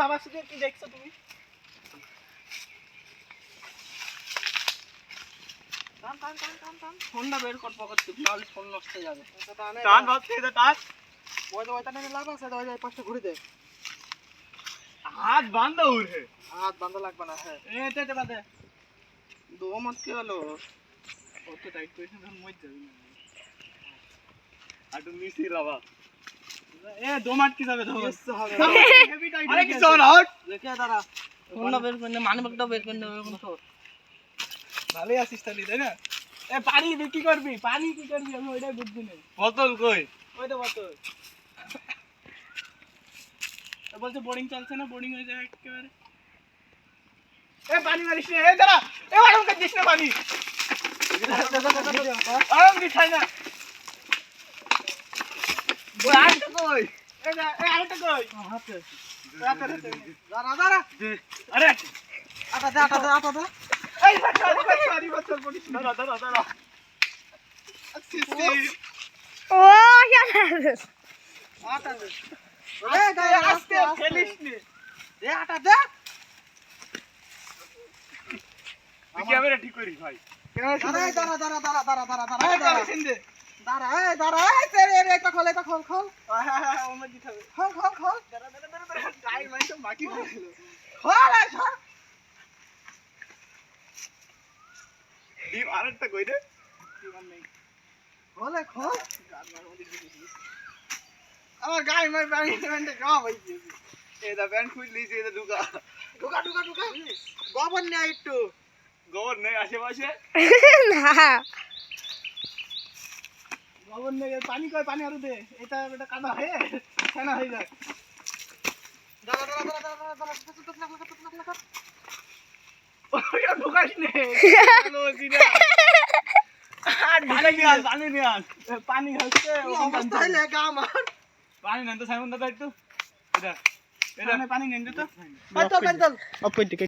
বাবার সাথে কি দেখছ তুমি? টান টান টান টান টান। ফোনটা বের কর পকেট থেকে নাহলে ফোন নষ্ট হয়ে যাবে। টান ভাবছি এটা টান। ওই তো ওইটা নিয়ে লাভ আছে ওই যে পাঁচটা ঘুরে দে। হাত বান্ধা উড়ে। হাত বান্ধা লাগবে না হ্যাঁ। এ দে দে দে। দো মত কি হলো? টাইট করেছে তখন মই যাবি না। আটু মিশি রাবা। এ দো মাট কি যাবে ধর। হবে। হেভি টাইট আরে কিছু না হট দেখে দাঁড়া। ফোনটা বের করে নে মানিব্যাগটা বের করে নে ওরকম তো। ভালোই আছিস তাহলে তাই না? এ পানি দি কি করবি? পানি কি করবি? আমি ওইটাই বুঝছি না বোতল কই? ওই তো বতো বলছে বোর্ডিং চলছে না বোর্ডিং হয়ে যাবে একেবারে। এ পানি মারিস না। এ দাঁড়া। এ আরাম করে দিস না পানি। আরাম দিস না। ঠিক করিস ভাই। দাঁড়া দাঁড়া দাঁড়া দাঁড়া দাঁড়া দাঁড়া দাঁড়া দাঁড়া দাঁড়া। দাঁড়া এটা খোল এটা খোল খোল। দিতে হবে খোল খোল। খোল টাইম বাকি খোল খোল। ডিম আরেকটা কই রে খোল আমার গাই মাই পানি মাইন্ডে ভাই এটা প্যান্ট খুলে লিছি এটা ঢুকা। ঢুকা ঢুকা ঢুকা। গোবর নে একটু। গোবর নেই আশেপাশে? না। গোবর নে পানি কই পানি আরও দে এটা এটা কাদা হয়ে ফেনা হয়ে যায় দাঁড়া দাঁড়া দাঁড়া দাঁড়া দাঁড়া দাঁড়া দাঁড়া ওটা ঢুকাস নে হ্যালো জিরা আর পানি হচ্ছে পানি নেন তো সাইমন দাদা একটু এটা এটা পানি নেন তো